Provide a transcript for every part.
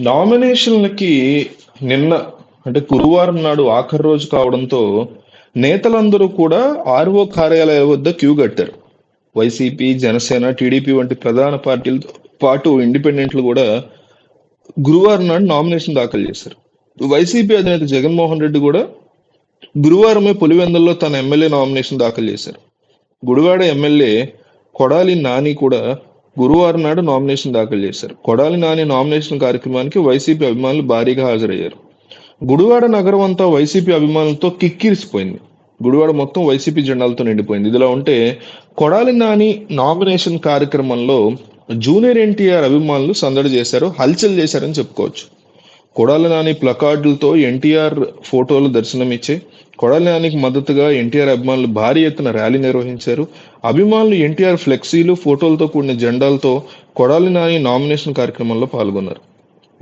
నామినేషన్లకి నిన్న అంటే గురువారం నాడు ఆఖరి రోజు కావడంతో నేతలందరూ కూడా ఆర్ఓ కార్యాలయాల వద్ద క్యూ కట్టారు. వైసీపీ జనసేన టీడీపీ వంటి ప్రధాన పార్టీలతో పాటు ఇండిపెండెంట్లు కూడా గురువారం నాడు నామినేషన్ దాఖలు చేశారు. వైసీపీ అధినేత జగన్మోహన్ రెడ్డి కూడా గురువారమే పులివెందుల్లో తన ఎమ్మెల్యే నామినేషన్ దాఖలు చేశారు. గుడివాడ ఎమ్మెల్యే కొడాలి నాని కూడా గురువారం నాడు నామినేషన్ దాఖలు చేశారు. కొడాలి నాని నామినేషన్ కార్యక్రమానికి వైసీపీ అభిమానులు భారీగా హాజరయ్యారు. గుడివాడ నగరం అంతా వైసీపీ అభిమానులతో కిక్కిరిసిపోయింది. గుడివాడ మొత్తం వైసీపీ జెండాలతో నిండిపోయింది. ఇదిలా ఉంటే కొడాలి నాని నామినేషన్ కార్యక్రమంలో జూనియర్ ఎన్టీఆర్ అభిమానులు సందడి చేశారు హల్చల్ చేశారని చెప్పుకోవచ్చు. కొడాలి నాని ప్లకార్డులతో ఎన్టీఆర్ ఫోటోలు దర్శనమిచ్చే కొడాలి నానికి మద్దతుగా ఎన్టీఆర్ అభిమానులు భారీ ఎత్తున ర్యాలీ నిర్వహించారు. అభిమానులు ఎన్టీఆర్ ఫ్లెక్సీలు ఫోటోలతో కూడిన జెండాలతో కొడాలి నాని నామినేషన్ కార్యక్రమంలో పాల్గొన్నారు.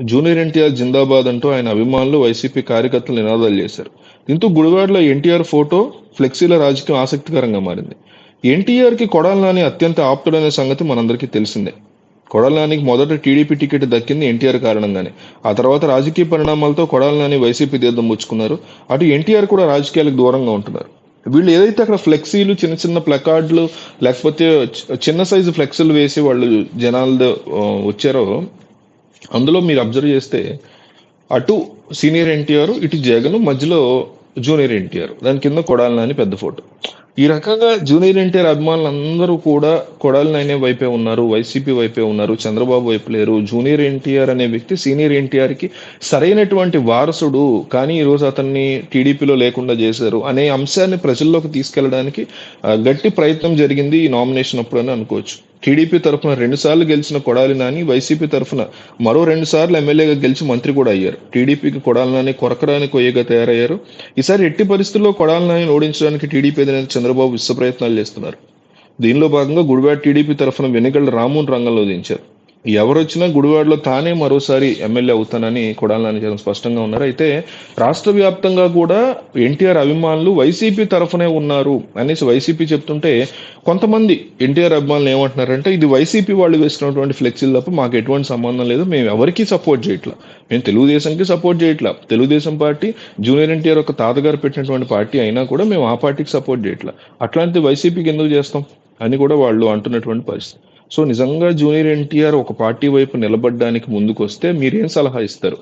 జూనియర్ ఎన్టీఆర్ జిందాబాద్ అంటూ ఆయన అభిమానులు వైసీపీ కార్యకర్తలు నినాదాలు చేశారు. దీంతో గుడివాడలో ఎన్టీఆర్ ఫోటో ఫ్లెక్సీల రాజకీయం ఆసక్తికరంగా మారింది. ఎన్టీఆర్కి కొడాలి నాని అత్యంత ఆప్తుడనే సంగతి మనందరికీ తెలిసిందే. కొడాలనానికి మొదట టీడీపీ టికెట్ దక్కింది ఎన్టీఆర్ కారణంగానే. ఆ తర్వాత రాజకీయ పరిణామాలతో కొడాలనాని వైసీపీ తీర్థం ముచ్చుకున్నారు. అటు ఎన్టీఆర్ కూడా రాజకీయాలకు దూరంగా ఉంటున్నారు. వీళ్ళు ఏదైతే అక్కడ ఫ్లెక్సీలు చిన్న చిన్న ప్లకార్డులు లేకపోతే చిన్న సైజు ఫ్లెక్సీలు వేసి వాళ్ళు జనాలు వచ్చారో అందులో మీరు అబ్జర్వ్ చేస్తే అటు సీనియర్ ఎన్టీఆర్ ఇటు జగన్ మధ్యలో జూనియర్ ఎన్టీఆర్. దాని కింద కొడాలనాని పెద్ద ఫోటో. ఈ రకంగా జూనియర్ ఎన్టీఆర్ అభిమానులు అందరూ కూడా కొడాలి నాని వైపే ఉన్నారు వైసీపీ వైపే ఉన్నారు చంద్రబాబు వైపు లేరు. జూనియర్ ఎన్టీఆర్ అనే వ్యక్తి సీనియర్ ఎన్టీఆర్కి సరైనటువంటి వారసుడు కానీ ఈరోజు అతన్ని టీడీపీలో లేకుండా చేశారు అనే అంశాన్ని ప్రజల్లోకి తీసుకెళ్ళడానికి గట్టి ప్రయత్నం జరిగింది ఈ నామినేషన్ అప్పుడు అని అనుకోవచ్చు. టీడీపీ తరఫున రెండుసార్లు గెలిచిన కొడాలి నాని వైసీపీ తరఫున మరో రెండుసార్లు ఎమ్మెల్యేగా గెలిచి మంత్రి కూడా అయ్యారు. టీడీపీకి కొడాలి నాని కొరకడానికి కొయ్యగా తయారయ్యారు. ఈసారి ఎట్టి పరిస్థితుల్లో కొడాలి నాని ఓడించడానికి టీడీపీ అధినేత చంద్రబాబు విశ్వ ప్రయత్నాలు చేస్తున్నారు. దీనిలో భాగంగా గుడివాడ టీడీపీ తరఫున వెనుగళ్ళ రామూన్ రంగంలో దించారు. ఎవరు వచ్చినా గుడివాడలో తానే మరోసారి ఎమ్మెల్యే అవుతానని కొడాలి నాని స్పష్టంగా ఉన్నారు. అయితే రాష్ట్ర వ్యాప్తంగా కూడా ఎన్టీఆర్ అభిమానులు వైసీపీ తరఫునే ఉన్నారు అనేసి వైసీపీ చెప్తుంటే కొంతమంది ఎన్టీఆర్ అభిమానులు ఏమంటున్నారంటే ఇది వైసీపీ వాళ్ళు వేసినటువంటి ఫ్లెక్సీలు తప్ప మాకు ఎటువంటి సంబంధం లేదు మేము ఎవరికి సపోర్ట్ చేయట్లా. మేము తెలుగుదేశంకి సపోర్ట్ చేయట్లా. తెలుగుదేశం పార్టీ జూనియర్ ఎన్టీఆర్ ఒక తాతగారు పెట్టినటువంటి పార్టీ అయినా కూడా మేము ఆ పార్టీకి సపోర్ట్ చేయట్లా. అట్లాంటి వైసీపీకి ఎందుకు చేస్తాం? అని కూడా వాళ్ళు అంటున్నటువంటి పరిస్థితి. సో నిజంగా జూనియర్ ఎన్టీఆర్ ఒక పార్టీ వైపు నిలబడడానికి ముందుకు వస్తే మీరేం సలహా ఇస్తారు?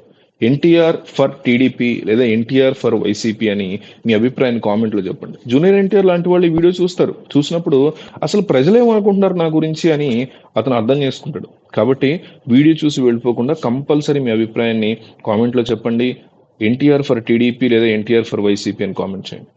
ఎన్టీఆర్ ఫర్ టీడీపీ లేదా ఎన్టీఆర్ ఫర్ వైసీపీ అని మీ అభిప్రాయాన్ని కామెంట్లో చెప్పండి. జూనియర్ ఎన్టీఆర్ లాంటి వాళ్ళు ఈ వీడియో చూస్తారు. చూసినప్పుడు అసలు ప్రజలేమనుకుంటున్నారు నా గురించి అని అతను అర్థం చేసుకుంటాడు. కాబట్టి వీడియో చూసి వెళ్ళిపోకుండా కంపల్సరీ మీ అభిప్రాయాన్ని కామెంట్లో చెప్పండి. ఎన్టీఆర్ ఫర్ టీడీపీ లేదా ఎన్టీఆర్ ఫర్ వైసీపీ అని కామెంట్ చేయండి.